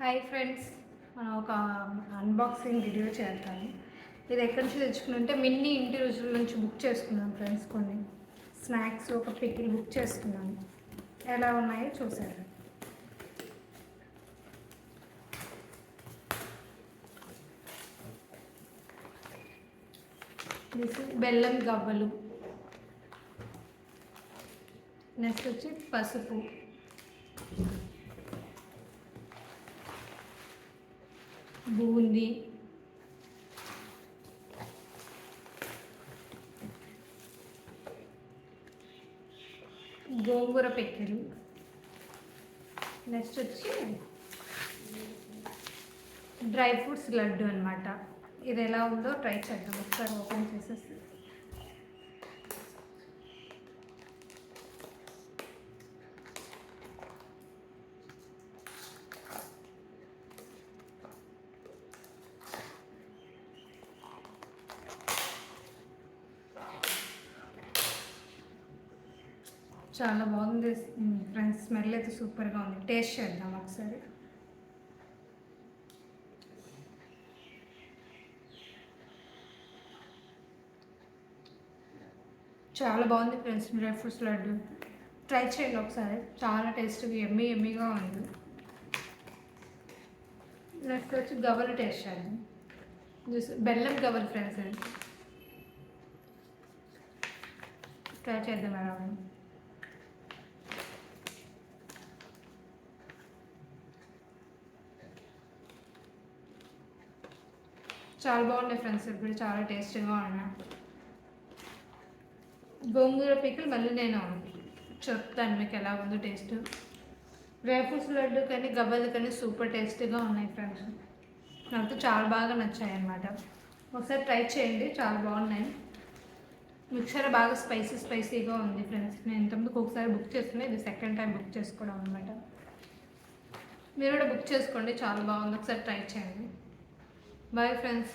Hi friends మనం ఒక unboxing video చేస్తాను ఇది ఎక్కడి నుంచి తెచ్చుకున్నంటే మిన్ని ఇంటి రుచుల నుంచి బుక్ చేసుకున్నాను ఫ్రెండ్స్ కొన్ని. స్నాక్స్ ఒక పికిల్ బుక్ చేసుకున్నాను ఎలా ఉన్నాయో చూసారు బెల్లం గవ్వలు. నెక్స్ట్ వచ్చి పసుపు. బూందీ గోంగూర పిక్కలు నెక్స్ట్ వచ్చి డ్రై ఫ్రూట్స్ లడ్డు అనమాట ఇది ఎలా ఉందో ట్రై చేద్దాం. ఒకసారి ఓపెన్ చేసేసి చాలా బాగుంది. ఫ్రెండ్స్ స్మెల్ అయితే సూపర్గా ఉంది. టేస్ట్ చేద్దాం ఒకసారి. చాలా బాగుంది friends dry fruits laddu. Try చేయండి ఒకసారి. చాలా టేస్ట్గా ఎమ్మీ ఎమ్మీగా ఉంది. నెక్స్ట్ వచ్చి గవర్ టేస్ట్ చేద్దాం జ్యూస్ బెల్లం గవర్ ఫ్రెండ్స్. అది ట్రై చేద్దాం ఎలా చాలా బాగున్నాయి ఫ్రెండ్స్ ఇప్పుడు చాలా టేస్టీగా ఉన్నాయి. గోంగూర పిక్కలు మళ్ళీ నేను చెప్తాను మీకు ఎలా ఉందో టేస్ట్. డ్రై ఫ్రూట్స్ లడ్డు కానీ గవ్వలు కానీ సూపర్ టేస్టీగా ఉన్నాయి ఫ్రెండ్స్. నాకు చాలా బాగా నచ్చాయి అన్నమాట. ఒకసారి ట్రై చేయండి చాలా బాగున్నాయి. మిక్సర్ బాగా స్పైసీ స్పైసీగా ఉంది ఫ్రెండ్స్. నేను ఇంతకుముందుకు ఒకసారి బుక్ చేసుకున్నాను ఇది సెకండ్ టైం బుక్ చేసుకోవడం అనమాట మీరు కూడా బుక్ చేసుకోండి చాలా బాగుంది. ఒకసారి ట్రై చేయండి. Bye friends